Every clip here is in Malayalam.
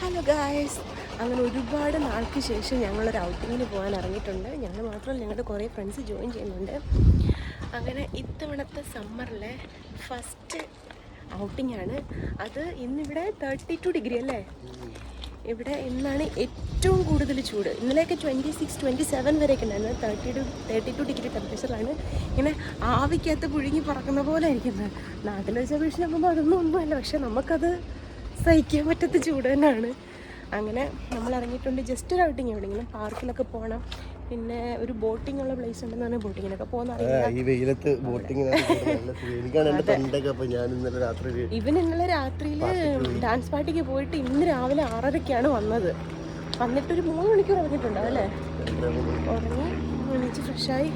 ഹലോ ഗായ്സ് അങ്ങനെ ഒരുപാട് നാൾക്ക് ശേഷം ഞങ്ങളൊരു ഔട്ടിങ്ങിന് പോകാൻ ഇറങ്ങിയിട്ടുണ്ട്. ഞങ്ങൾ മാത്രമല്ല ഞങ്ങളുടെ കുറേ ഫ്രണ്ട്സ് ജോയിൻ ചെയ്യുന്നുണ്ട്. അങ്ങനെ ഇത്തവണത്തെ സമ്മറിലെ ഫസ്റ്റ് ഔട്ടിംഗ് ആണ്. അത് ഇന്നിവിടെ തേർട്ടി ടു ഡിഗ്രി അല്ലേ? ഇവിടെ ഇന്നാണ് ഏറ്റവും കൂടുതൽ ചൂട്. ഇന്നലെയൊക്കെ ട്വന്റി സിക്സ് ട്വന്റി സെവൻ വരെയൊക്കെ ഉണ്ടായിരുന്നു. Thirty two thirty two degree ടെമ്പറേച്ചറിലാണ് ഇങ്ങനെ ആവിക്കകത്ത് പുഴുങ്ങി പറക്കുന്ന പോലെ ഇരിക്കുന്നത് നാട്ടിൽ വെച്ച് അപേക്ഷിച്ച് നോക്കുമ്പോൾ അതൊന്നും ഒന്നുമല്ല. പക്ഷേ നമുക്കത് സഹിക്കാൻ പറ്റാത്ത ചൂട് തന്നെയാണ്. അങ്ങനെ നമ്മൾ ഇറങ്ങിയിട്ടുണ്ട്. ജസ്റ്റ് ഒരു ഔട്ടിങ് എവിടെയെങ്കിലും? പാർക്കിലൊക്കെ പോകണം പിന്നെ ഒരു ബോട്ടിംഗ് ഉള്ള പ്ലേസ് ഉണ്ടെന്നാണ് ബോട്ടിങ്ങിനൊക്കെ പോകുന്ന ഈ വെയിലത്ത് ഇവൻ ഇന്നലെ രാത്രിയിൽ ഡാൻസ് പാർട്ടിക്ക് പോയിട്ട് ഇന്ന് രാവിലെ ആറരയ്ക്കാണ് വന്നത്. വന്നിട്ടൊരു മൂന്ന് മണിക്കൂർ ഇറങ്ങിയിട്ടുണ്ട് അല്ലേ? ഉറങ്ങി എണീച്ച് ഫ്രഷായി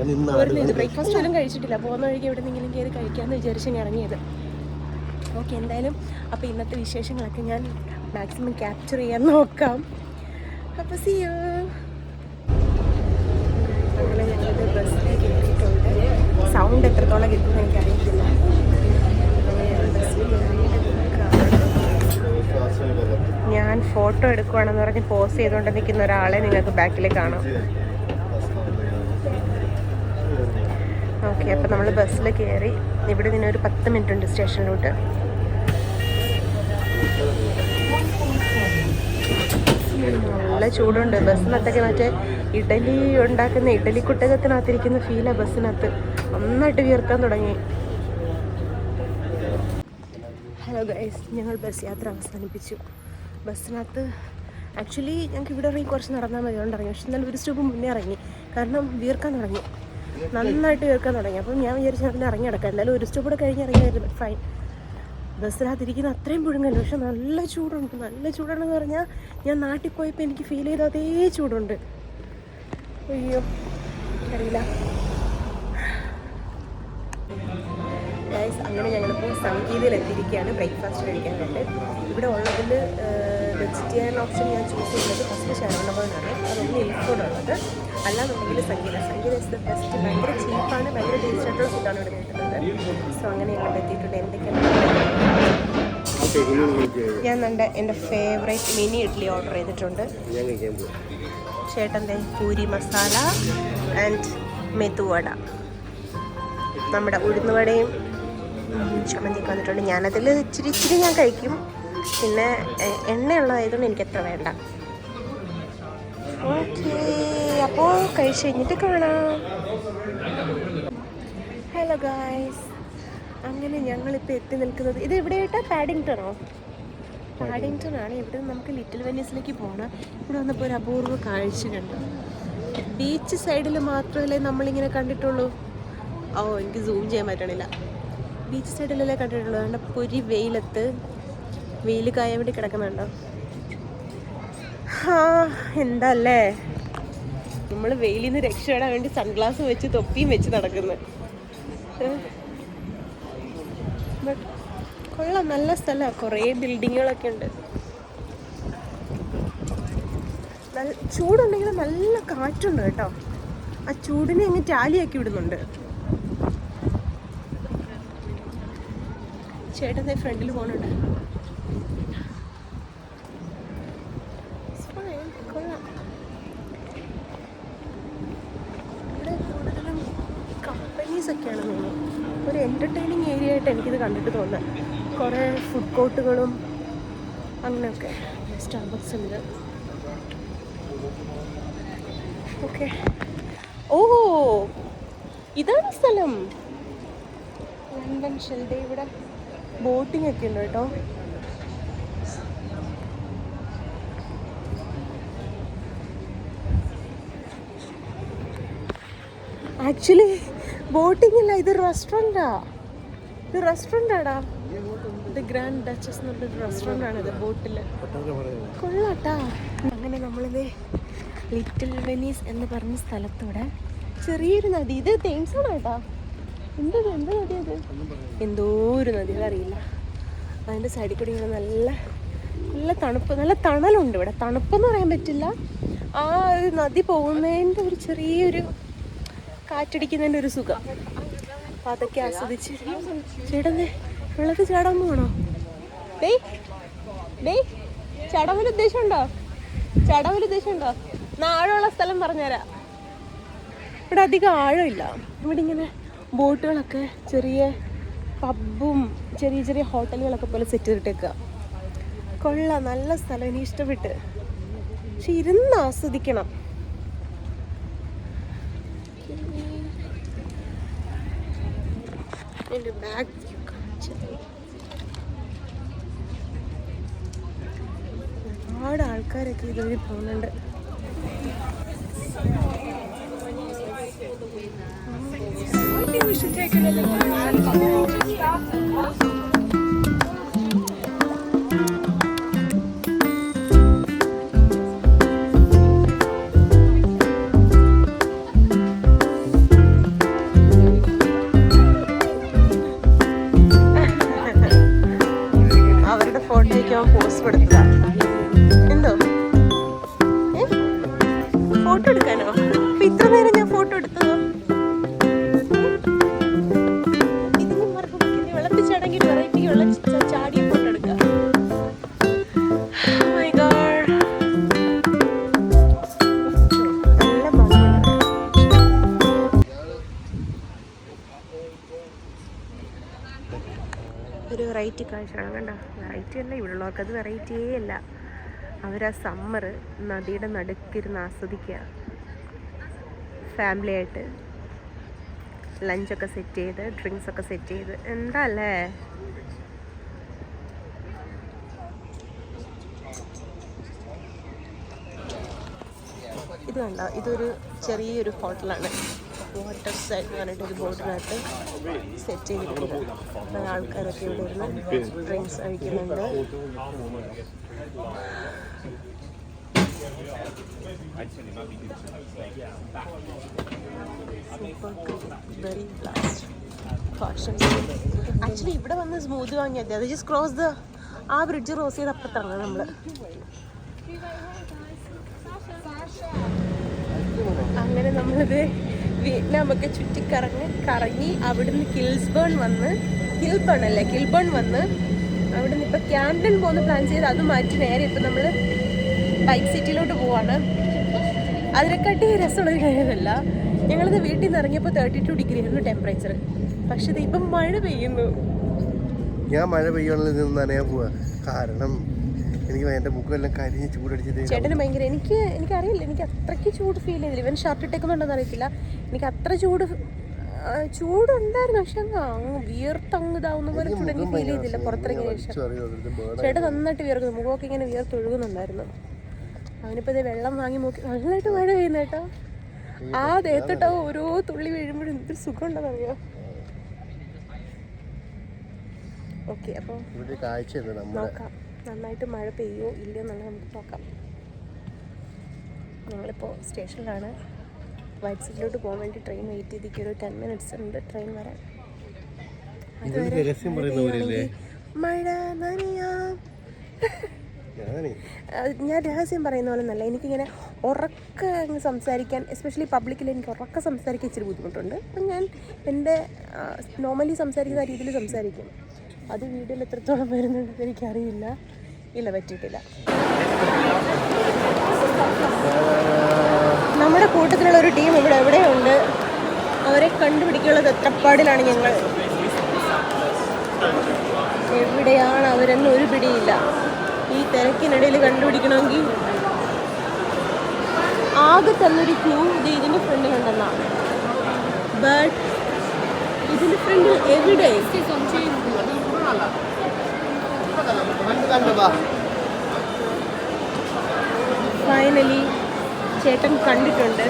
ഒരു ബ്രേക്ക്ഫാസ്റ്റ് പോലും കഴിച്ചിട്ടില്ല. പോകുന്ന വഴിക്ക് എവിടെ നിന്നെങ്കിലും കയറി കഴിക്കാമെന്ന് വിചാരിച്ച് ഞാൻ ഇറങ്ങിയത്. ഓക്കെ എന്തായാലും അപ്പോൾ ഇന്നത്തെ വിശേഷങ്ങളൊക്കെ ഞാൻ മാക്സിമം ക്യാപ്ചർ ചെയ്യാൻ നോക്കാം. അപ്പോൾ സി അങ്ങനെ ഞങ്ങളിത് ബസ്സിലേക്ക് കയറിയിട്ടുണ്ട് സൗണ്ട് എത്രത്തോളം കിട്ടുമെന്ന് എനിക്കറിയത്തില്ല. ബസ്സിൽ. ഞാൻ ഫോട്ടോ എടുക്കുവാണെന്ന് പറഞ്ഞ് പോസ് ചെയ്തുകൊണ്ട് നിൽക്കുന്ന ഒരാളെ നിങ്ങൾക്ക് ബാക്കിൽ കാണാം. ഓക്കെ അപ്പോൾ നമ്മൾ ബസ്സിൽ കയറി ഇവിടെ നിന്ന് ഒരു പത്ത് മിനിറ്റ് ഉണ്ട് സ്റ്റേഷനിലോട്ട് നല്ല ചൂടുണ്ട്. ബസ്സിനകത്തൊക്കെ മറ്റേ ഇഡലി ഉണ്ടാക്കുന്ന ഇഡലി കുട്ടകത്തിനകത്തിരിക്കുന്ന ഫീലാണ് ബസ്സിനകത്ത്. നന്നായിട്ട് വിയർക്കാൻ തുടങ്ങി. ഹലോ ഗൈസ് ഞങ്ങൾ ബസ് യാത്ര അവസാനിപ്പിച്ചു. ബസ്സിനകത്ത് ആക്ച്വലി ഞങ്ങൾക്ക് ഇവിടെ ഇറങ്ങി കുറച്ച് നടന്നാൽ മതി. ഇറങ്ങി. പക്ഷെ എന്നാലും ഒരു സ്റ്റോപ്പ് മുന്നേ ഇറങ്ങി. കാരണം വീർക്കാൻ തുടങ്ങി. നന്നായിട്ട് വീർക്കാൻ തുടങ്ങി. അപ്പം ഞാൻ വിചാരിച്ചു അതിൽ ഇറങ്ങി കിടക്കാം എന്തായാലും ഒരു സ്റ്റോപ്പ് കൂടെ കഴിഞ്ഞ് ഇറങ്ങിയായിരുന്നു. ഫൈൻ ബസ്സിനകത്തിരിക്കുന്ന അത്രയും പുഴുങ്ങല്ല പക്ഷെ നല്ല ചൂടുണ്ട്. നല്ല ചൂടാണെന്ന് പറഞ്ഞാൽ ഞാൻ നാട്ടിൽ പോയപ്പോൾ എനിക്ക് ഫീൽ ചെയ്ത അതേ ചൂടുണ്ട്. അയ്യോ അറിയില്ല. അങ്ങനെ ഞങ്ങളിപ്പോൾ സംഗീതയിൽ എത്തിയിരിക്കുകയാണ് ബ്രേക്ക്ഫാസ്റ്റ് വേണ്ടി. ഇവിടെ ഉള്ളതിൽ വെജിറ്റേറിയൻ ഓപ്ഷൻ ഞാൻ ചൂസ് ചെയ്യുന്നത് ഫസ്റ്റ് ശരണഭവനാണ് അതൊന്ന് എൽഫോഡ് ഉള്ളത് അല്ലാന്നുണ്ടെങ്കിൽ Sangeetha. Sangeetha is the best ഭയങ്കര ചീപ്പാണ് ഭയങ്കര ടേസ്റ്റ് ആയിട്ടുള്ള ഫുഡാണ് ഇവിടെ കിട്ടുന്നത്. സോ അങ്ങനെ ഞങ്ങൾ എത്തിയിട്ടുണ്ട്. എന്തൊക്കെയാണ് ഞാൻ എന്റെ എന്റെ ഫേവറേറ്റ് മിനി ഇഡ്ഡലി ഓർഡർ ചെയ്തിട്ടുണ്ട്. ചേട്ടന്റെ പൂരി മസാല ആൻഡ് മെതുവട നമ്മുടെ ഉഴുന്നുവടയും ചമ്മന്തിക്ക് വന്നിട്ടുണ്ട്. ഞാനതിൽ ഇച്ചിരി ഇച്ചിരി ഞാൻ കഴിക്കും. പിന്നെ എണ്ണയുള്ളതായതുകൊണ്ട് എനിക്ക് എത്ര വേണ്ട. ഓക്കേ അപ്പോൾ കഴിച്ച് കഴിഞ്ഞിട്ട് കാണാം. ഹലോ ഗായ്സ് അങ്ങനെ ഞങ്ങൾ ഞങ്ങളിപ്പോൾ എത്തി നിൽക്കുന്നത്. ഇത് എവിടെയായിട്ടാ പാഡിങ്ടണോ? പാഡിങ്ടൺ ആണ് ഇവിടെ നമുക്ക് ലിറ്റിൽ വെനീസിലേക്ക് പോകണം ഇവിടെ വന്നപ്പോൾ ഒരു അപൂർവ കാഴ്ച കണ്ടു. ബീച്ച് സൈഡിൽ മാത്രമല്ലേ നമ്മളിങ്ങനെ കണ്ടിട്ടുള്ളൂ? ഓ എനിക്ക് സൂം ചെയ്യാൻ പറ്റണില്ല. ബീച്ച് സൈഡിലല്ലേ കണ്ടിട്ടുള്ളൂ. അതുകൊണ്ട് പൊരി വെയിലത്ത് വെയിൽ കായാൻ വേണ്ടി കിടക്കുന്നുണ്ടോ ആ എന്തല്ലേ? നമ്മൾ വെയിലിൽ നിന്ന് രക്ഷപ്പെടാൻ വേണ്ടി സൺഗ്ലാസ് വെച്ച് തൊപ്പിയും വെച്ച് നടക്കുന്നത് കൊള്ളാം നല്ല സ്ഥലമാണ് കുറേ ബിൽഡിങ്ങുകളൊക്കെ ഉണ്ട്. നല്ല ചൂടുണ്ടെങ്കിൽ നല്ല കാറ്റുണ്ട് കേട്ടോ. ആ ചൂടിനെ അങ്ങ് ടാലിയാക്കി വിടുന്നുണ്ട്. ചേട്ടൻ ഫ്രണ്ടിൽ തോന്നുന്നു. ഒരു എന്റർടൈനിങ് ഏരിയ ആയിട്ട് എനിക്കിത് കണ്ടിട്ട് തോന്നുന്നത് കുറേ ഫുഡ് കോർട്ടുകളും അങ്ങനെയൊക്കെ. സ്റ്റാർബക്സ് ഉണ്ട്. ഓക്കെ ഓ ഇതാണ് സ്ഥലം. ലണ്ടൻ ഷെൽഡേ ഇവിടെ ബോട്ടിംഗ് ഒക്കെ ഉണ്ട് കേട്ടോ. ആക്ച്വലി ബോട്ടിംഗ് അല്ല ഇത് റെസ്റ്റോറന്റാ ഇത് റെസ്റ്റോറന്റാടാ ഇത് ഗ്രാൻഡ് ഡച്ചസ് എന്ന് പറഞ്ഞൊരു റെസ്റ്റോറന്റ് ആണ് ഇത് ബോട്ടിൽ കൊള്ളാട്ടാ. അങ്ങനെ നമ്മളിത് ലിറ്റിൽ വെനീസ് എന്ന് പറഞ്ഞ സ്ഥലത്തൂടെ ചെറിയൊരു നദി. ഇത് തേംസ് ആണ് കേട്ടോ എന്തോ എന്ത് നദി അത് എന്തോ ഒരു നദി അതറിയില്ല. അതിന്റെ സൈഡിൽ കൂടി ഇങ്ങനെ നല്ല നല്ല തണുപ്പ് നല്ല തണലുണ്ട് ഇവിടെ. തണുപ്പെന്ന് പറയാൻ പറ്റില്ല. ആ ഒരു നദി പോകുന്നതിന്റെ ഒരു ചെറിയൊരു കാറ്റടിക്കുന്നതിന്റെ ഒരു സുഖം. അപ്പം അതൊക്കെ ആസ്വദിച്ച്. ചേട്ടൻ ദേ വെള്ളത്തിൽ ചാടാൻ പോകണോ ഡേ ഡേ ചടവിൽ ഉദ്ദേശമുണ്ടോ? ചടവിൽ ഉദ്ദേശമുണ്ടോ? ആഴമുള്ള സ്ഥലം പറഞ്ഞുതരാം. ഇവിടെ അധികം ആഴമില്ല. ഇവിടെ ഇങ്ങനെ ബോട്ടുകളൊക്കെ ചെറിയ പബ്ബും ചെറിയ ചെറിയ ഹോട്ടലുകളൊക്കെ പോലെ സെറ്റ് ചെയ്തിട്ടേക്കുക കൊള്ളാം നല്ല സ്ഥലം എനിക്ക് ഇഷ്ടപ്പെട്ട്. പക്ഷെ ഇരുന്ന് ആസ്വദിക്കണം. എന്റെ ബാഗ് ഒരുപാട് ആൾക്കാരൊക്കെ ഇതുവഴി പോകുന്നുണ്ട്. We should take another അവരുടെ ഫോട്ടോ എടുക്കാനോ? ഇത്ര നേരം ഞാൻ ഫോട്ടോ എടുത്തതോ? Oh. ഒരു വെറൈറ്റി കാഴ്ചയാണ് കണ്ടോ? വെറൈറ്റി അല്ല ഇവിടെ ഉള്ളവർക്ക് അത് വെറൈറ്റിയേ അല്ല. അവരാ സമ്മർ നദിയുടെ നടുക്കിരുന്ന് ആസ്വദിക്കുക. ഫാമിലി ആയിട്ട് ലഞ്ചൊക്കെ സെറ്റ് ചെയ്ത് ഡ്രിങ്ക്സ് ഒക്കെ സെറ്റ് ചെയ്ത്. എന്താ അല്ലേ? ഇത് ഇതൊരു ചെറിയൊരു ഹോട്ടലാണ് വാട്ടർ സൈഡ് എന്ന് പറഞ്ഞിട്ട് ഒരു ബോട്ടിനകത്ത് സെറ്റ് ചെയ്തിട്ടുണ്ട് ആൾക്കാരൊക്കെ ഇവിടെ ഇരുന്ന് ഡ്രിങ്ക്സ് കഴിക്കുന്നുണ്ട്. ആക്ച്വലി ഇവിടെ വന്ന് സ്മൂത്ത് വാങ്ങിയത് അത് ജസ്റ്റ് ക്രോസ് ദ ആ ബ്രിഡ്ജ് ക്രോസ് ചെയ്ത് അപ്പുറത്താണ് നമ്മൾ അങ്ങനെ നമ്മളിത് വിയറ്റ്നാമൊക്കെ ചുറ്റിക്കറങ്ങി കറങ്ങി അവിടുന്ന് കിൽസ്ബേൺ വന്ന് കിൽബേൺ അല്ലേ? കിൽബേൺ വന്ന് അവിടുന്ന് ഇപ്പൊ ക്യാമ്പിൽ പോകുന്ന പ്ലാൻ ചെയ്ത് അത് മാറ്റി നേരെ ഇപ്പൊ നമ്മൾ ബൈക്ക് സിറ്റിയിലോട്ട് പോവാണ്. അതിനെക്കാട്ടി രസമുള്ളൊരു കാര്യമല്ല. ഞങ്ങളിത് വീട്ടിൽ നിന്ന് ഇറങ്ങിയപ്പോൾ തേർട്ടി ടു ഡിഗ്രി ആയിരുന്നു ടെമ്പറേച്ചർ പക്ഷെ ഇത് ഇപ്പം മഴ പെയ്യുന്നു. ഞാൻ മഴ നിന്ന് നനയാൻ പോവാ. കാരണം എനിക്ക് എന്റെ ബുക്കെല്ലാം കരിഞ്ഞ് ചൂടടിച്ചിട്ട് ചേട്ടന് ഭയങ്കര എനിക്ക് എനിക്കറിയില്ല. എനിക്ക് അത്രയ്ക്ക് ചൂട് ഫീൽ ചെയ്തില്ല. ഇവൻ ഷർട്ട് ഇട്ടേക്കുന്നുണ്ടെന്ന് അറിയത്തില്ല. എനിക്ക് അത്ര ചൂട് ചൂടുണ്ടായിരുന്നു പക്ഷെ അങ്ങ് അങ്ങ് വിയർത്തങ്ങ് ഇതാവുന്ന പോലെ തുടങ്ങി ഫീൽ ചെയ്തില്ല. പുറത്തിറങ്ങിയ ശേഷം. ചേട്ടൻ നന്നായിട്ട് വിയർക്കുന്നു. മുഖമൊക്കെ ഇങ്ങനെ വിയർത്തൊഴുകുന്നുണ്ടായിരുന്നു അവനിപ്പോൾ ഇത് വെള്ളം വാങ്ങി നോക്കി നല്ലതായിട്ട് മഴ പെയ്യുന്ന കേട്ടോ. ആ ദേഹത്തോട്ട് ഓരോ തുള്ളി വീഴുമ്പോഴും എന്തൊരു സുഖം ഉണ്ടെന്നറിയോ ഓക്കെ അപ്പോൾ നോക്കാം. നന്നായിട്ട് മഴ പെയ്യോ ഇല്ലയോ എന്നുള്ളത് നമുക്ക് നോക്കാം. ഞങ്ങളിപ്പോൾ സ്റ്റേഷനിലാണ്. വൈറ്റ് സിറ്റിലോട്ട് പോകാൻ വേണ്ടി ട്രെയിൻ വെയിറ്റ് ചെയ്തിരിക്കും ഒരു ടെൻ മിനിറ്റ്സ് ഉണ്ട് ട്രെയിൻ വരാൻ. മഴ നനയാം. ഞാൻ രഹസ്യം പറയുന്ന പോലെ നല്ല എനിക്കിങ്ങനെ ഉറക്ക സംസാരിക്കാൻ എസ്പെഷ്യലി പബ്ലിക്കിൽ എനിക്ക് ഉറക്ക സംസാരിക്കാൻ ഇച്ചിരി ബുദ്ധിമുട്ടുണ്ട്. അപ്പം ഞാൻ എന്റെ നോർമലി സംസാരിക്കുന്ന രീതിയിൽ സംസാരിക്കും. അത് വീഡിയോയിൽ എത്രത്തോളം വരുന്നുണ്ടെന്ന് എനിക്കറിയില്ല. ഇല്ല പറ്റിയിട്ടില്ല. നമ്മുടെ കൂട്ടത്തിലുള്ള ഒരു ടീം ഇവിടെ എവിടെയുണ്ട്? അവരെ കണ്ടുപിടിക്കാനുള്ള തത്രപ്പാടിലാണ് ഞങ്ങൾ? എവിടെയാണ് അവരെന്ന് ഒരു പിടിയില്ല. ഈ തിരക്കിനിടയിൽ കണ്ടുപിടിക്കണമെങ്കിൽ ആകെ തന്നൊരു ക്ലൂ ഇത് ഇതിന്റെ ഫ്രണ്ടിൽ ഉണ്ടെന്നാണ് ബട്ട് ഇതിന്റെ ഫ്രണ്ടിൽ എവിടെ? ഫൈനലി ചേട്ടൻ കണ്ടിട്ടുണ്ട്.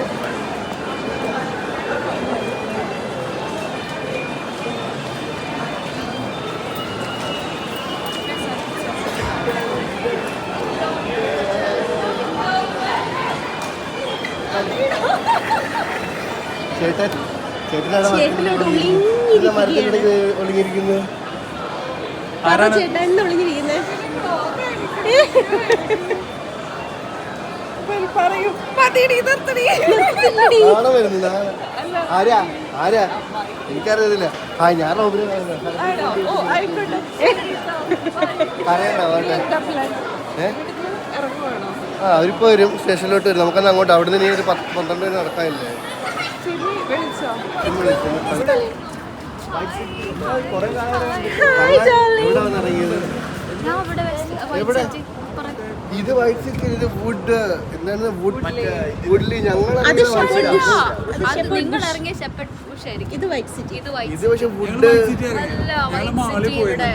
ചേട്ടൻ ചേട്ടനാണ് ചേട്ടൻ മരത്തിനിടയ്ക്ക് ഒളിഞ്ഞിരിക്കുന്നത് ആരാണ് ചേട്ടൻ എന്താ ഒളിഞ്ഞിരിക്കുന്നേ പറയൂ. നിർത്തടി. ആരാ ആരാ എനിക്കറിയത്തില്ല. ആ ഞാൻ റോബിനെ? ഏ? ആ അവരിപ്പോ വരും സ്റ്റേഷനിലോട്ട് വരും. നമുക്കന്ന് അങ്ങോട്ട് അവിടെ നിന്ന് ഇനി ഒരു പത്ത് പന്ത്രണ്ട് പേര് നടക്കാനില്ലേ? എവിടെ? ഇത് വൈറ്റ് ഇത് വുഡ് എന്താണ് വുഡ് വുഡിൽ ഞങ്ങൾ അത് അത് നിങ്ങൾ ഇറങ്ങിയ ഷെപ്പർഡ് ബുഷ് ആയിരിക്കും. ഇത് വൈറ്റ് സിറ്റി ഇത് വൈറ്റ് ഇത് പക്ഷെ വുഡ് നല്ല വൈറ്റ് സിറ്റി ഇവിടെ.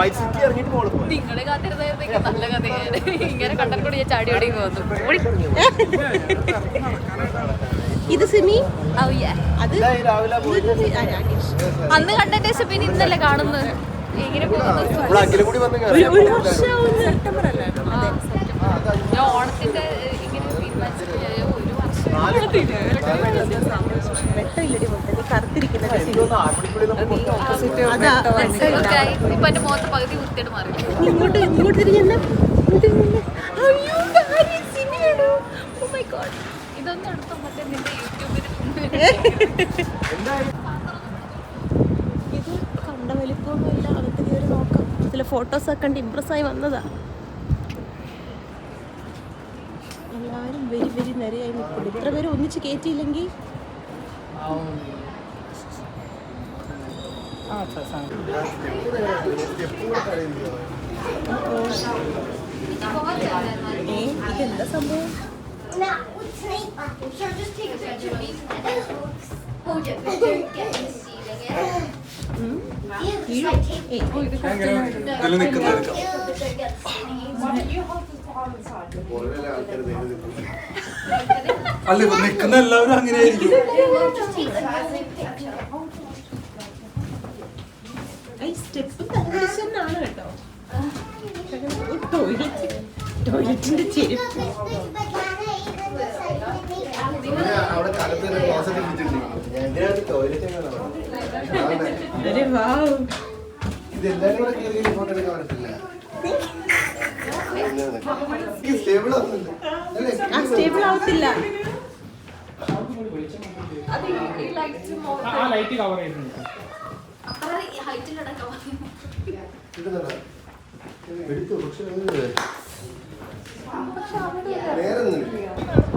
വൈറ്റ് സിറ്റി ഇറങ്ങിയിട്ട് മോൾ പോയി. നിങ്ങളെ കാത്തിരുന്നതൊക്കെ നല്ല കഥയാണ് ഇങ്ങനെ ഞാൻ ചാടി ഓടി. പോകുന്നു ഇത് സിമി. അത് അന്ന് കണ്ടതിന് ശേഷം പിന്നെ ഇന്നല്ലേ കാണുന്നത്? എങ്ങനെ പോകുന്നു നമ്മൾ അഖിലും കൂടി വന്ന് ഒരു ഒരു വർഷമാവുന്ന സെപ്റ്റംബർ അല്ലായിരുന്നു ഞാൻ ഓണത്തിന്റെ ഇങ്ങനെ ഒരു വർഷം വെട്ടമില്ലടി പൊട്ടൽ കറുത്തിരിക്കുന്നത് അതാ ഒക്കെ ആയി. ഇപ്പൊ എന്റെ മുഖത്ത് പകുതി വൃത്തിയായിട്ട് മാറി. ഇങ്ങോട്ട് ഇങ്ങോട്ട് തിരിഞ്ഞെന്നെ അയ്യോ ഇതാര് സിമിയാണോ ഓ മൈ ഗോഡ് ഇതൊന്നും എടുത്തോ മറ്റേ നിന്റെ യൂട്യൂബിൽ വലിപ്പമൊന്നുമില്ല. അകത്ത് കയറി നോക്കാം. ചില ഫോട്ടോസൊക്കെ കണ്ട് ഇമ്പ്രസ് ആയി വന്നതാ. എല്ലാവരും വെരി വെരി നിരയായി നിൽക്കുന്നു. ഇത്ര പേര് ഒന്നിച്ച് കയറ്റിയില്ലെങ്കിൽ ഇതെന്താ സംഭവം? Now, let's take a picture. just take a picture me. Hold it, get അല്ല ഇപ്പൊ നിക്കുന്ന എല്ലാവരും അങ്ങനെയായിരിക്കും സ്റ്റെപ്പ് ടോയ്ലറ്റിന്റെ ചെരുപ്പ് അവിടെ കലത്തിൽ ക്ലോസറ്റ് എന്തിനാണ് ടോയ്ലറ്റ് സ്റ്റേബിൾ അല്ലേ ആ സ്റ്റേബിൾ ആവത്തില്ല കിട്ടുന്നുണ്ടോ? എടുത്തു പക്ഷെ നേരെ നിന്നില്ല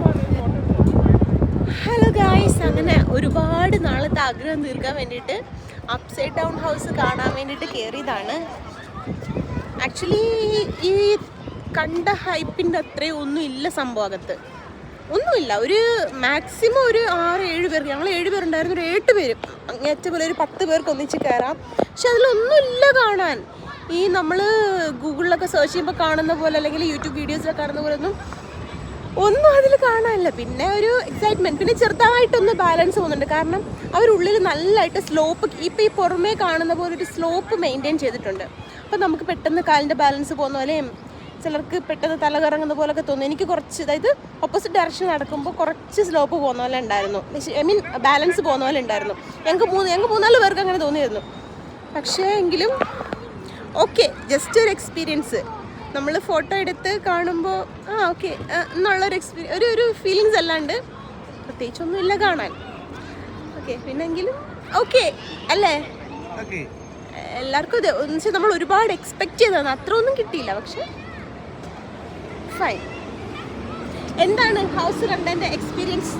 ഹലോ ഗായ്സ് അങ്ങനെ ഒരുപാട് നാളത്തെ ആഗ്രഹം തീർക്കാൻ വേണ്ടിയിട്ട് അപ്സൈഡ് ഡൗൺ ഹൗസ് കാണാൻ വേണ്ടിയിട്ട് കയറിയതാണ് ആക്ച്വലി ഈ കണ്ട ഹൈപ്പിന്റെ അത്രയും ഒന്നും ഇല്ല സംഭവകത്ത് ഒന്നുമില്ല ഒരു മാക്സിമം ഒരു ആറ് ഏഴ് പേർ. ഞങ്ങൾ ഏഴ് പേരുണ്ടായിരുന്നു. ഒരു എട്ട് പേര്. അങ്ങേറ്റ പോലെ ഒരു പത്ത് പേർക്ക് ഒന്നിച്ച് കയറാം പക്ഷെ അതിലൊന്നുമില്ല കാണാൻ. ഈ നമ്മൾ ഗൂഗിളിലൊക്കെ സെർച്ച് ചെയ്യുമ്പോൾ കാണുന്ന പോലെ അല്ലെങ്കിൽ യൂട്യൂബ് വീഡിയോസിലൊക്കെ കാണുന്ന പോലെ ഒന്നും ഒന്നും അതിൽ കാണാനില്ല. പിന്നെ ഒരു എക്സൈറ്റ്മെന്റ് പിന്നെ ചെറുതായിട്ടൊന്ന് ബാലൻസ് പോകുന്നുണ്ട്. കാരണം അവരുള്ളിൽ നല്ലതായിട്ട് സ്ലോപ്പ് ഇപ്പം ഈ പുറമേ കാണുന്ന പോലെ ഒരു സ്ലോപ്പ് മെയിന്റെയിൻ ചെയ്തിട്ടുണ്ട്. അപ്പം നമുക്ക് പെട്ടെന്ന് കാലിന്റെ ബാലൻസ് പോകുന്ന പോലെയും ചിലർക്ക് പെട്ടെന്ന് തല കറങ്ങുന്ന പോലൊക്കെ തോന്നുന്നു എനിക്ക് കുറച്ച് അതായത് ഓപ്പോസിറ്റ് ഡയറക്ഷൻ നടക്കുമ്പോൾ കുറച്ച് സ്ലോപ്പ് പോകുന്ന പോലെ ഉണ്ടായിരുന്നു. ഐ മീൻ ബാലൻസ് പോകുന്ന പോലെ ഉണ്ടായിരുന്നു. ഞങ്ങൾക്ക് മൂന്ന് ഞങ്ങൾക്ക് മൂന്നാൽ പേർക്ക് അങ്ങനെ തോന്നിയിരുന്നു. പക്ഷേ എങ്കിലും ഓക്കെ ജസ്റ്റ് ഒരു എക്സ്പീരിയൻസ് നമ്മൾ ഫോട്ടോ എടുത്ത് കാണുമ്പോൾ ആ ഓക്കെ എന്നുള്ളൊരു എക്സ്പീരിയൻ ഒരു ഒരു ഫീലിങ്സ് അല്ലാണ്ട് പ്രത്യേകിച്ചൊന്നും ഇല്ല കാണാൻ. ഓക്കെ പിന്നെങ്കിലും ഓക്കെ അല്ലേ? എല്ലാവർക്കും ഇത് എന്ന് വെച്ചാൽ നമ്മൾ ഒരുപാട് എക്സ്പെക്ട് ചെയ്തതാണ്. അത്ര ഒന്നും കിട്ടിയില്ല പക്ഷെ ഫൈൻ എന്താണ് ഹൗസ് കണ്ടതിന്റെ എക്സ്പീരിയൻസ്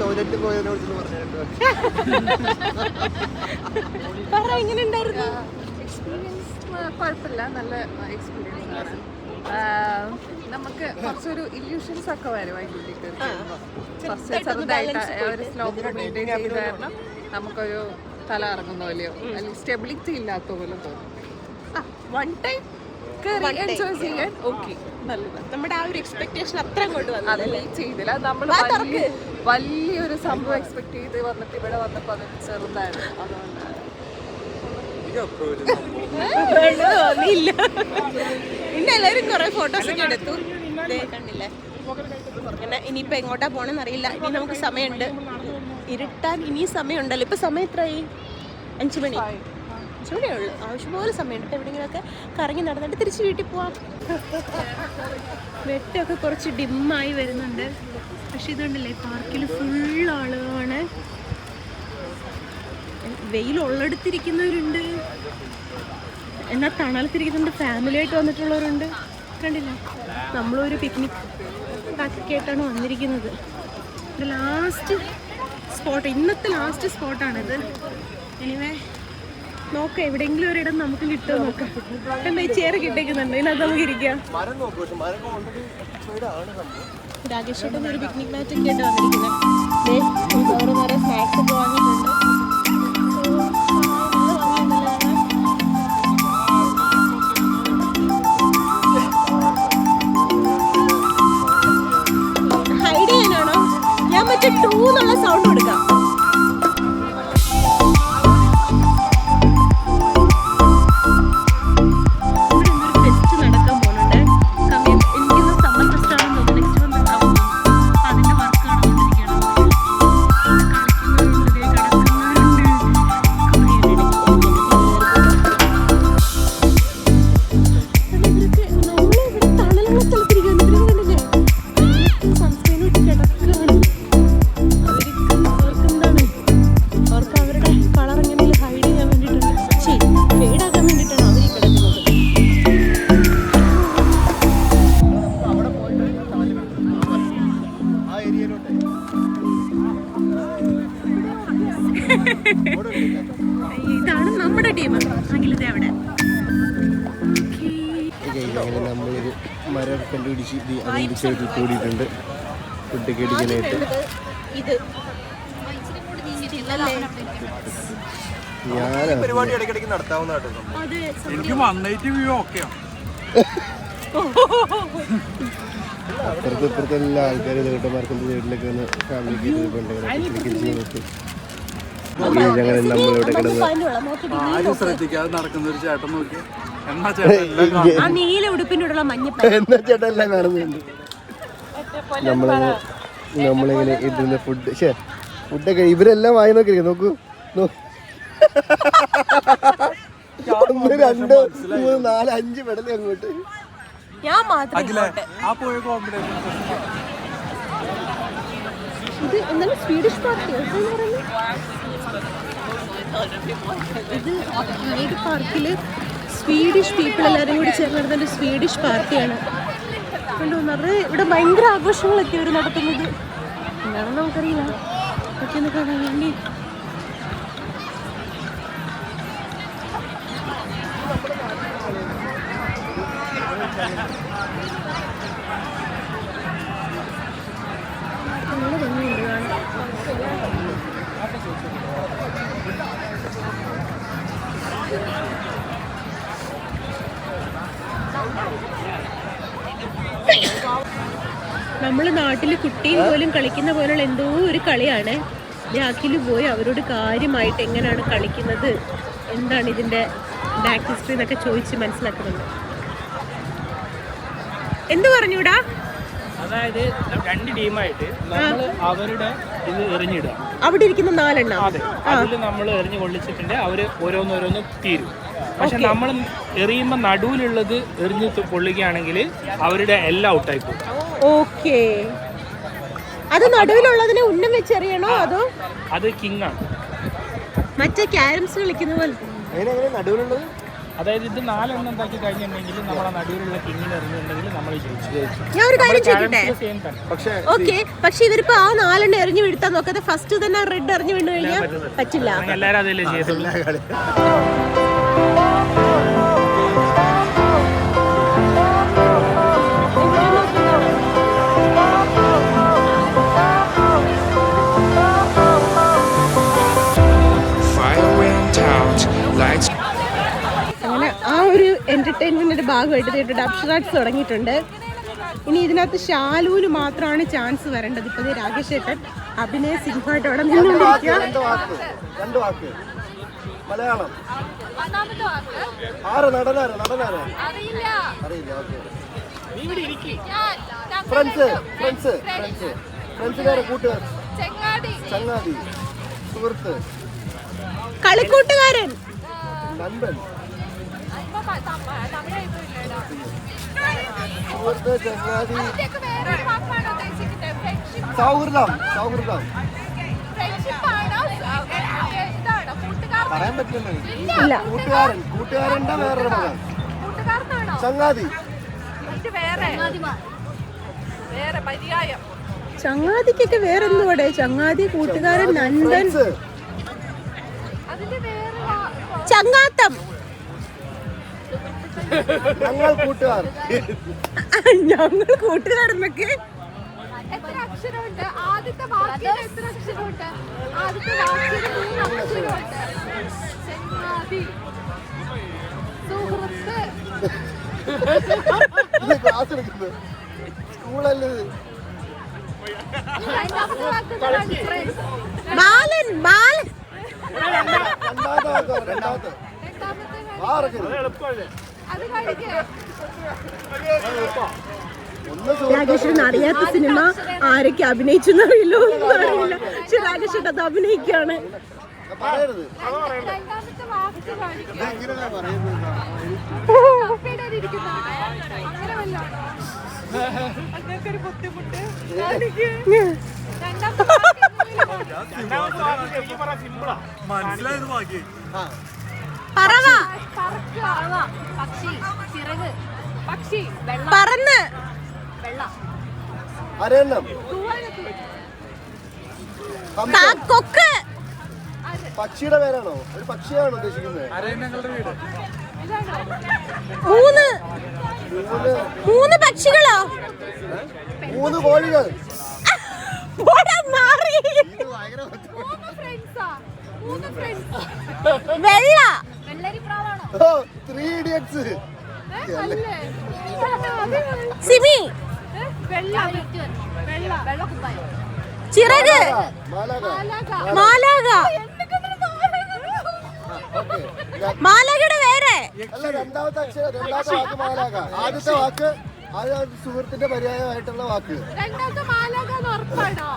ടോയ്ലറ്റ് പറ എങ്ങനെ ഉണ്ടായിരുന്നു? എക്സ്പീരിയൻസ് കുഴപ്പമില്ല. നല്ല എക്സ്പീരിയൻസ് നമുക്ക് കുറച്ചൊരു ഇല്യൂഷൻസ് ഒക്കെ വരും അതിന്റെ കുറച്ച് ചെറുതായിട്ട് ഒരു സ്ലോപ്പ് മെയിന്റെയിൻ ചെയ്ത് കാരണം നമുക്കൊരു തല ഇറങ്ങുന്ന പോലെയോ അല്ലെങ്കിൽ സ്റ്റെബിലിറ്റി ഇല്ലാത്ത പോലെ തോന്നും. ആ വൺ ടൈം കയറി എൻജോയ് ചെയ്യാൻ ഓക്കെ നമ്മുടെ ആ ഒരു എക്സ്പെക്ടേഷൻ അത്ര ചെയ്തില്ല. നമ്മൾ വലിയൊരു സംഭവം എക്സ്പെക്ട് ചെയ്ത് വന്നിട്ട് ഇവിടെ വന്നപ്പോൾ അത് ചെറുതായിരുന്നു. അതുകൊണ്ടാണ്. പിന്നെ എല്ലാവരും കുറെ ഫോട്ടോസ് ഒക്കെ എടുത്തു. കണ്ടില്ലേ? അങ്ങനെ ഇനിയിപ്പോ എങ്ങോട്ടാ പോണെന്ന് അറിയില്ല. ഇനി നമുക്ക് സമയമുണ്ട്. ഇരുട്ടാൻ ഇനി സമയമുണ്ടല്ലോ. ഇപ്പൊ സമയം എത്രയായി അഞ്ചു മണി. അഞ്ചു മണിയേ ഉള്ളൂ. ആവശ്യപോലെ സമയമുണ്ട്. എവിടെയെങ്കിലുമൊക്കെ കറങ്ങി നടന്നിട്ട് തിരിച്ച് വീട്ടിൽ പോവാം. വെട്ടമൊക്കെ കുറച്ച് ഡിമ്മായി വരുന്നുണ്ട്. പക്ഷെ ഇതുണ്ടല്ലേ പാർക്കിൽ ഫുൾ ആളുകളാണ്. വെയിൽ ഉള്ളെടുത്തിരിക്കുന്നവരുണ്ട് എന്നാൽ തണലത്തിരിക്കുന്നുണ്ട് ഫാമിലി ആയിട്ട് വന്നിട്ടുള്ളവരുണ്ട്. കണ്ടില്ല? നമ്മളൊരു പിക്നിക് ആക്കിയിട്ടാണ് വന്നിരിക്കുന്നത്. ഇത് ലാസ്റ്റ് സ്പോട്ട് ഇന്നത്തെ ലാസ്റ്റ് സ്പോട്ടാണിത് എനിവേ നോക്കാം എവിടെയെങ്കിലും ഒരിടം നമുക്ക് കിട്ടുമോ നോക്കാം. എന്താ ഈ ചെയർ കിട്ടേക്കുന്നുണ്ട് ഇതിനകത്ത് നമുക്ക് ഇരിക്കാം. രാകേഷ് ഒരു പിക്നിക് മാച്ച് ഒക്കെ ആയിട്ട് വന്നിരിക്കുന്നത് ദേ, നമുക്ക് ഓരോ നേരം സ്നാക്സ് ഒക്കെ വാങ്ങിയിട്ടുണ്ട്. ഞാൻ മറ്റേ ടൂ എന്നുള്ള സൗണ്ട് കൊടുക്കാം എനിക്ക് വന്നേറ്റ് വ്യൂ ഓക്കെയാണ് അപ്പുറത്ത് ഇപ്പുറത്തെ എല്ലാ ആൾക്കാരും ചേട്ടന്മാർക്കിന്റെ സൈഡിലൊക്കെ ഒന്ന് ഫാമിലിക്ക് ചെയ്തിട്ടുണ്ട് ഞങ്ങൾ നമ്മളിവിടെ കിടന്ന് ശ്രദ്ധിക്കാതെ നടക്കുന്ന ഒരു ചേട്ടൻ നോക്കി. എന്നാ ചേട്ടൻ നീല മഞ്ഞപ്പ എന്നാ ചേട്ടൻ എല്ലാം കാണുന്നുണ്ട്. നമ്മളിങ്ങനെ ഫുഡ് ഫുഡൊക്കെ ഇവരെല്ലാം വായി നോക്കിയിരിക്കും നോക്കൂ നോ- ഒന്ന് രണ്ട് മൂന്ന് നാല് അഞ്ച് മെഡൽ അങ്ങോട്ട്. ഞാൻ മാത്രം ഇത് എന്താണ് സ്വീഡിഷ് പാർട്ടി ഇത് ഹൈഡ് പാർക്കിൽ? സ്വീഡിഷ് പീപ്പിൾ എല്ലാവരും കൂടി ചേർന്ന് നടത്തുന്ന ഒരു സ്വീഡിഷ് പാർട്ടിയാണ് കണ്ടുപോകുന്നത് ഇവിടെ ഭയങ്കര ആഘോഷങ്ങളൊക്കെ അവർ നടത്തുന്നത്. എന്താണെന്ന് നമുക്കറിയില്ല. ഒക്കെ ഒന്ന് കാണാൻ വേണ്ടി. നമ്മൾ നാട്ടിൽ കുട്ടിയും പോലും കളിക്കുന്ന പോലുള്ള എന്തോ ഒരു കളിയാണ്. അഖിൽ പോയി അവരോട് കാര്യമായിട്ട് എങ്ങനെയാണ് കളിക്കുന്നത്? എന്താണ് ഇതിന്റെ ബാക്ക് ഹിസ്റ്ററി എന്നൊക്കെ ചോദിച്ച് മനസ്സിലാക്കുന്നുണ്ട്. എന്ത് പറഞ്ഞൂടാ? അതായത് രണ്ട് ടീമായിട്ട് നമ്മൾ അവരുടെ ഇത് എറിഞ്ഞിടുക. അവിടെ ഇരിക്കുന്ന നാലെണ്ണം. അതെ. അതിൽ നമ്മൾ എറിഞ്ഞു കൊള്ളിച്ചിട്ടുണ്ട്. അവർ ഓരോന്നോരോന്ന് തീരും. പക്ഷെ നമ്മൾ എറിയുമ്പോൾ നടുവിലുള്ളത് എറിഞ്ഞ് പൊള്ളുകയാണെങ്കിൽ അവരുടെ എല്ലാം ഔട്ടായി പോകും ഓക്കേ അത് നടുവിലുള്ളതിനെ ഉന്നം വെച്ചെറിയണോ അതോ അത് കിങ് ആണ് മറ്റേ ക്യാരംസ് കളിക്കുന്ന പോലെ? നടുവിലുള്ളത്? അതായത് ഇത് നാലെണ്ണം ഉണ്ടാക്കി കഴിഞ്ഞിട്ടുണ്ടെങ്കിൽ നമ്മളെ നടുവിലുള്ള കിങ്ങിന് എറിഞ്ഞിട്ടുണ്ടെങ്കിൽ നമ്മൾ ഞാൻ ഒരു കാര്യം ചോദിക്കട്ടെ? ഓക്കെ പക്ഷെ ഇവരിപ്പോ ആ നാലെണ്ണം എറിഞ്ഞു വീഴ്ത്താൻ നോക്കാതെ ഫസ്റ്റ് തന്നെ റെഡ് എറിഞ്ഞു വീണ് കഴിഞ്ഞാൽ പറ്റില്ല. എല്ലാവരും അതല്ലേ ചെയ്തുള്ളൂ എന്റർടൈൻമെന്റിന്റെ ഭാഗമായിട്ട് നേരിട്ട് അപ്ഷറാട്സ് തുടങ്ങിയിട്ടുണ്ട്. ഇനി ഇതിനകത്ത് ഷാലുവിന് മാത്രമാണ് ചാൻസ് വരേണ്ടത്. ഇപ്പൊ ദേ രാകേഷ് ഏട്ടൻ അഭിനയ സിംഹമായിട്ട് അവിടെ മലയാളം. വാക്ക്. ആറ് നടനാര് നടനാര്? അറിയില്ല. Friends friends friends. ഫ്രണ്ട്സിനാരെ കൂട്ടുകാർ ചെങ്ങാടി ചങ്ങാതി സുഹൃത്ത്. കളിക്കൂട്ടുകാരൻ. നൻപൻ സുഹൃത്ത് ചങ്ങാതി സൗഹൃദം സൗഹൃദം. പറയാൻ പറ്റില്ല ഇല്ല. കൂട്ടുകാരൻ കൂട്ടുകാരന്റെ വേറൊരു മകൻ. ചങ്ങാതി. ചങ്ങാതിക്കൊക്കെ വേറെ. എന്തുവാടെ ചങ്ങാതി കൂട്ടുകാരൻ നന്ദൻ. ചങ്ങാത്തം. ഞങ്ങൾ കൂട്ടുകാർ. ഞങ്ങൾ കൂട്ടുകാരെന്നൊക്കെ? എത്ര അക്ഷരമുണ്ട്? ആദ്യത്തെ വാക്കിൽ എത്ര അക്ഷരമുണ്ട്? ആദ്യത്തെ വാക്കിൽ മൂന്ന് അക്ഷരമുണ്ട്. ചങ്ങാതി സുഹൃത്ത്. ക്ലാസ് എടുക്കുന്നത്. സ്കൂളല്ലേ. ബാലൻ ബാലൻ. രണ്ടാമത്തെ രണ്ടാമത്തെ. രണ്ടാമത്തെ ആ രാജേഷിന് അറിയാത്ത സിനിമ ആരൊക്കെ അഭിനയിച്ചു എന്നറിയില്ലോ ഒന്നും അറിയില്ല. പക്ഷെ രാജേഷ് അത് എങ്ങനെയാണ്? മനസ്സിലായത് ബാക്കി ആ. പറവ. പക്ഷി ചിറക് പക്ഷി വെള്ളം പറന്ന്. കൊക്ക്. പക്ഷിയുടെ പേരാണോ? ഒരു പക്ഷിയാണോ ഉദ്ദേശിക്കുന്നത്? മൂന്ന്. മൂന്ന്. മൂന്ന് പക്ഷികളോ? മൂന്ന് കോഴികൾ. മാറി. വെള്ള. വെള്ളരി പ്രാവാണോ? ഓ ത്രീ ഇഡിയറ്റ്സ് സിമി. ചിറക്. മാലാക മാലാക. മാലാക ഓക്കെ മാലാകയുടെ വേറെ. രണ്ടാമത്തെ അക്ഷരം രണ്ടാമത്തെ വാക്ക് മാലാക ആദ്യത്തെ വാക്ക് അത് സുഹൃത്തിന്റെ പര്യായമായിട്ടുള്ള വാക്ക്. രണ്ടാമത്തെ മാലാക ഉറപ്പാണോ?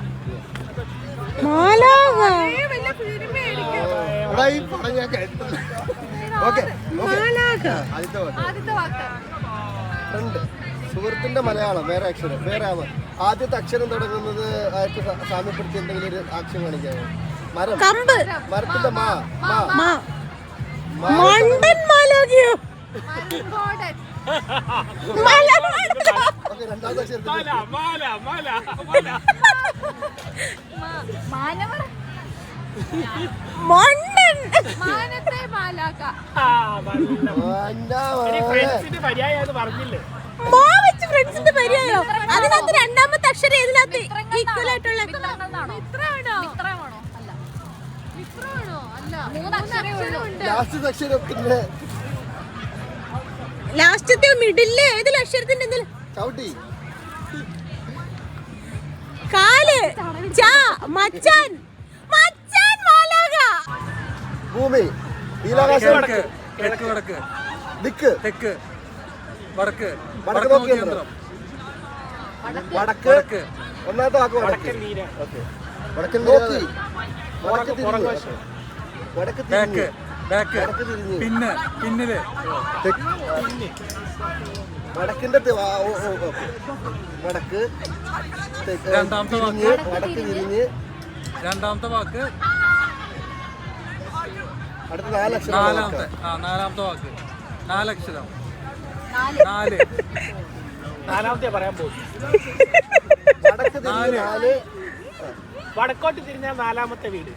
സുഹൃത്തിന്റെ മലയാളം വേറെ അക്ഷരം വേറെ ആവാം. ആദ്യത്തെ അക്ഷരം തുടങ്ങുന്നത് ആയിട്ട് സാമ്യപ്പെടുത്തി എന്തെങ്കിലും ഒരു ആക്ഷൻ കാണിക്കാമോ മരം. കമ്പ് മരത്തിന്റെ മാ മാ. മണ്ടൻ മാലാകയോ മണ്ണൻ മാനത്തെ അതിനകത്ത് രണ്ടാമത്തെ അക്ഷരം ഏതിനകത്ത് ഈക്വൽ ലാസ്റ്റത്തെ മിഡിൽ ഏതിലക്ഷരത്തിന്റെ എന്തെങ്കിലും ചവിട്ടി. കാൽ. ചാ മച്ചാൻ. മച്ചാൻ മാലാക ഭൂമി. നീലാകാശം. കിഴക്ക് കിഴക്ക് വടക്ക്. ദിക്ക്. തെക്ക് വടക്ക്. വടക്ക് വടക്ക് നോക്കി യന്ത്രം. വടക്ക്. വടക്ക്. ഒന്നാമത്തെ വാക്ക് വടക്ക്. ഓക്കേ. വടക്കൻ നോക്കി. വടക്ക് തിരിഞ്ഞ്. വടക്ക് ബാക്ക് തിരിഞ്ഞ്. ബാക്ക് വടക്ക് തിരിഞ്ഞ്. പിന്നെ പിന്നിൽ. തെക്ക്. വടക്കിന്റെ. വടക്ക് രണ്ടാമത്തെ വാക്ക്. വടക്ക് തിരിഞ്ഞ്. രണ്ടാമത്തെ വാക്ക്. അടുത്ത നാലക്ഷരം നാലാമത്തെ. ആ നാലാമത്തെ വാക്ക്. നാലക്ഷരം നാല്. നാലാമത്തെ പറയാൻ പോകും വടക്ക് തിരിഞ്ഞ് നാല്. വടക്കോട്ട് തിരിഞ്ഞ നാലാമത്തെ വീട്.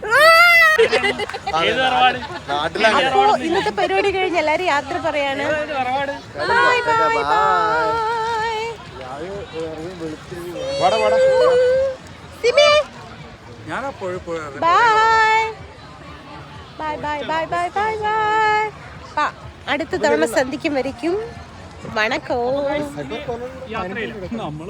അപ്പോ ഇന്നത്തെ പരിപാടി കഴിഞ്ഞ് എല്ലാരും യാത്ര പറയാണ്. ബൈ ബൈ ബൈ വട വട. സിമി. ഞാൻ അപ്പോഴും bye bye bye bye bye bye bye അടുത്ത തവണ സന്ധിക്കും വരയ്ക്കും. വണക്കോ. നമ്മൾ